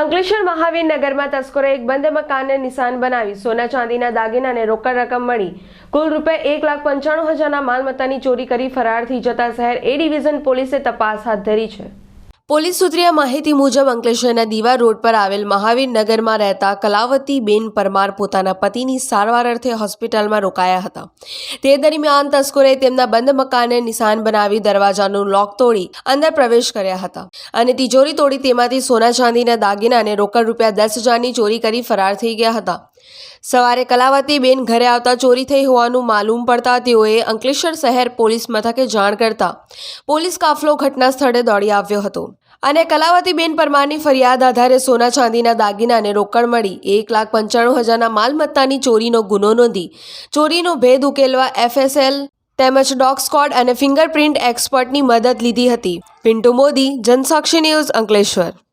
અંકલેશ્વર મહાવીર નગરમાં તસ્કરોએ એક બંધ મકાનને નિશાન બનાવી સોના ચાંદીના દાગીના અને રોકડ રકમ મળી. કુલ રૂપિયા એક લાખ પંચાણું હજારના માલમત્તાની ચોરી કરી ફરાર થઈ જતા શહેર એ ડિવિઝન પોલીસે તપાસ હાથ ધરી છે. પોલીસ સૂત્રીય માહિતી મુજબ અંકલેશ્વરના દીવા રોડ પર આવેલ મહાવીર નગરમાં રહેતા કલાવતી બેન પરમાર પોતાના પતિની સારવાર અર્થે હોસ્પિટલમાં રોકાયા હતા. તે દરમિયાન તસ્કરોએ તેમના બંધ મકાનને નિશાન બનાવી દરવાજાનું લોક તોડી અંદર પ્રવેશ કર્યા હતા અને તિજોરી તોડી તેમાંથી સોના ચાંદીના દાગીના અને રોકડ રૂપિયા દસ હજારની ચોરી કરી ફરાર થઈ ગયા હતા. સવારે કલાવતીબેન ઘરે આવતા ચોરી થઈ હોવાનું માલુમ પડતા તેઓએ અંકલેશ્વર શહેર પોલીસ મથકે જાણ કરતા પોલીસ કાફલો ઘટના સ્થળે દોડી આવ્યો હતો. અને કલાવતીબેન પરમારની ફરિયાદ આધારે સોના ચાંદીના દાગીના અને રોકડ મળી. એક લાખ પંચાણું હજારના માલમત્તાની ચોરીનો ગુનો નોંધી ચોરીનો ભેદ ઉકેલવા એફએસએલ તેમજ ડોગ સ્કોડ અને ફિંગરપ્રિન્ટ એક્સપર્ટની મદદ લીધી હતી. પિન્ટુ મોદી, જનસાક્ષી ન્યૂઝ અંકલેશ્વર.